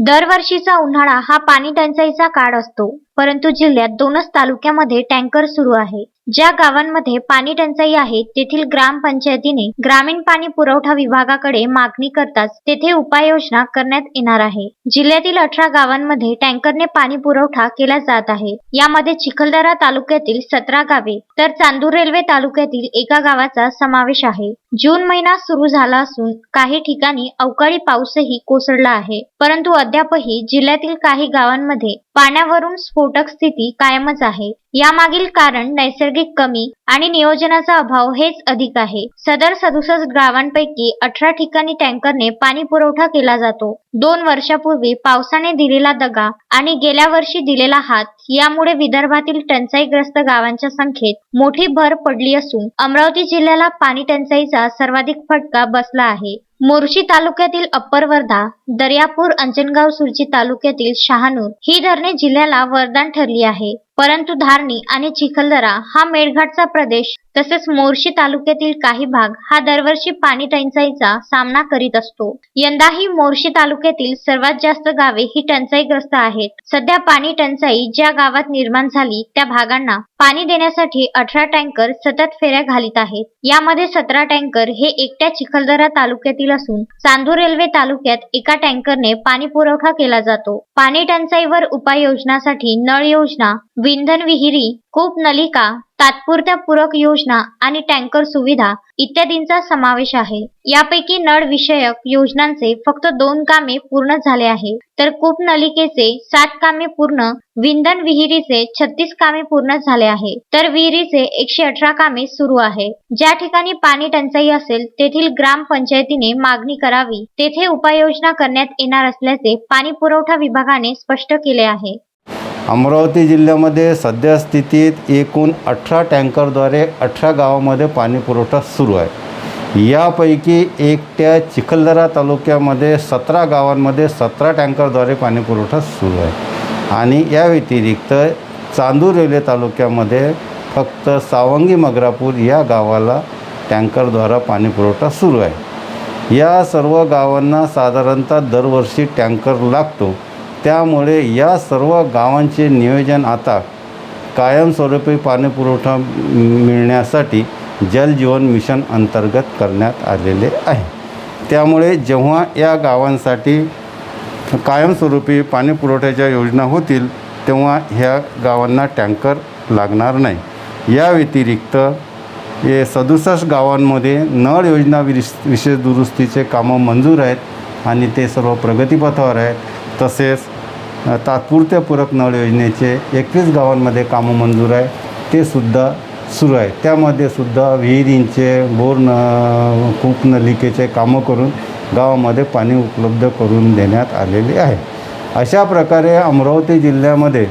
दरवर्षीचा उन्हाळा हा पाणी टंचाईचा काळ असतो. परंतु जिल्ह्यात दोनच तालुक्यामध्ये टँकर सुरू आहे. ज्या गावांमध्ये पाणी टंचाई आहे तेथील ग्रामपंचायतीने ग्रामीण पाणी पुरवठा विभागाकडे मागणी करताच तेथे उपाययोजना करण्यात येणार आहे. जिल्ह्यातील अठरा गावांमध्ये टँकरने पाणी पुरवठा केला जात आहे. यामध्ये चिखलदरा तालुक्यातील सतरा गावे तर चांदूर रेल्वे तालुक्यातील एका गावाचा समावेश आहे. जून महिना सुरू झाला असून काही ठिकाणी अवकाळी पाऊसही कोसळला आहे. परंतु अद्यापही जिल्ह्यातील काही गावांमध्ये पाण्यावरून स्फोट स्फोटक स्थिती कायमच आहे. यामागील कारण नैसर्गिक कमी आणि नियोजनाचा अभाव हेच अधिक आहे. सदर सदुसष्ट गावांपैकी अठरा ठिकाणी टँकरने पाणी पुरवठा केला जातो. दोन वर्षापूर्वी पावसाने दिलेला दगा आणि गेल्या वर्षी दिलेला हात यामुळे विदर्भातील टंचाईग्रस्त गावांच्या संख्येत मोठी भर पडली असून अमरावती जिल्ह्याला पाणी टंचाईचा सर्वाधिक फटका बसला आहे. मोर्शी तालुक्यातील अप्पर वर्धा दर्यापूर अंजनगाव सुरजी तालुक्यातील शहानूर ही धरणे जिल्ह्याला वरदान ठरली आहे. परंतु धारणी आणि चिखलदरा हा मेळघाटचा प्रदेश. तसेच मोर्शी तालुक्यातील काही भाग हा दरवर्षी पाणी टंचाईचा सामना करीत असतो. यंदाही मोर्शी तालुक्यातील सर्वात जास्त गावे ही टंचाईग्रस्त आहेत. सध्या पाणी टंचाई ज्या गावात निर्माण झाली त्या भागांना पाणी देण्यासाठी अठरा टँकर सतत फेऱ्या घालीत आहेत. यामध्ये सतरा टँकर हे एकट्या चिखलदरा तालुक्यातील असून चांदूर रेल्वे तालुक्यात एका टँकरने पाणी पुरवठा केला जातो. पाणी टंचाईवर उपाययोजनासाठी नळ योजना विंधन विहिरी कूप नलिका तात्पुरत्या पूरक योजना आणि टँकर सुविधा इत्यादींचा समावेश आहे. यापैकी नळ विषयक योजनांचे फक्त दोन कामे पूर्ण झाले आहे तर कूप नलिकेचे सात कामे पूर्ण विंधन विहिरीचे छत्तीस कामे पूर्ण झाले आहे तर विहिरीचे एकशे अठरा कामे सुरू आहे ज्या ठिकाणी पाणी टंचाई असेल तेथील ग्रामपंचायतीने मागणी करावी. तेथे उपाययोजना करण्यात येणार असल्याचे पाणी पुरवठा विभागाने स्पष्ट केले आहे. अमरावती जिल्ह्यामध्ये सध्या स्थितीत एकूण अठरा टँकरद्वारे अठरा गावामध्ये पाणीपुरवठा सुरू आहे. यापैकी एकट्या चिखलदरा तालुक्यामध्ये सतरा गावांमध्ये सतरा टँकरद्वारे पाणीपुरवठा सुरू आहे. आणि या व्यतिरिक्त चांदूर रेल्वे तालुक्यामध्ये फक्त सावंगी मगरापूर या गावाला टँकरद्वारा पाणीपुरवठा सुरू आहे. या सर्व गावांना साधारणतः दरवर्षी टँकर लागतो. त्यामुळे या सर्व गावांचे नियोजन आता कायमस्वरूपी पाणीपुरवठा मिळण्यासाठी जल जीवन मिशन अंतर्गत करण्यात आलेले आहे. त्यामुळे जेव्हा या गावांसाठी कायमस्वरूपी पाणीपुरवठ्याच्या योजना होतील तेव्हा ह्या गावांना टँकर लागणार नाही. या व्यतिरिक्त हे सदुसष्ट गावांमध्ये नळ योजना विरिस विशेष दुरुस्तीचे कामं मंजूर आहेत आणि ते सर्व प्रगतीपथावर आहेत. तसेच तात्पुरत्या पूरक नळ योजनेचे एकवीस गावांमध्ये कामं मंजूर आहे. ते सुद्धा सुरू आहे. त्यामध्ये सुद्धा विहिरींचे बोर न कूप नलिकेचे कामं करून गावामध्ये पाणी उपलब्ध करून देण्यात आलेले आहे. अशा प्रकारे अमरावती जिल्ह्यामध्ये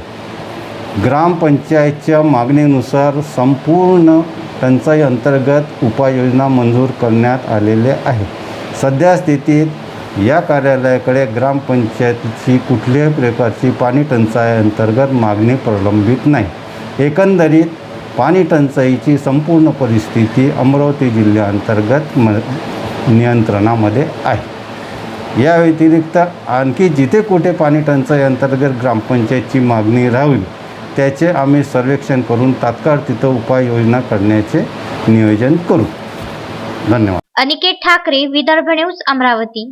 ग्रामपंचायतच्या मागणीनुसार संपूर्ण टंचाई अंतर्गत उपाययोजना मंजूर करण्यात आलेले आहे. सध्या स्थितीत या कार्यालयाकडे ग्रामपंचायतीची कुठल्याही प्रकारची पाणी टंचाई अंतर्गत मागणी प्रलंबित नाही. एकंदरीत पाणी टंचाईची संपूर्ण परिस्थिती अमरावती जिल्ह्याअंतर्गत म नियंत्रणामध्ये आहे. या व्यतिरिक्त आणखी जिथे कुठे पाणी टंचाई अंतर्गत ग्रामपंचायतची मागणी राहील त्याचे आम्ही सर्वेक्षण करून तात्काळ तिथं उपाययोजना करण्याचे नियोजन करू. धन्यवाद. अनिकेत ठाकरे विदर्भ न्यूज अमरावती.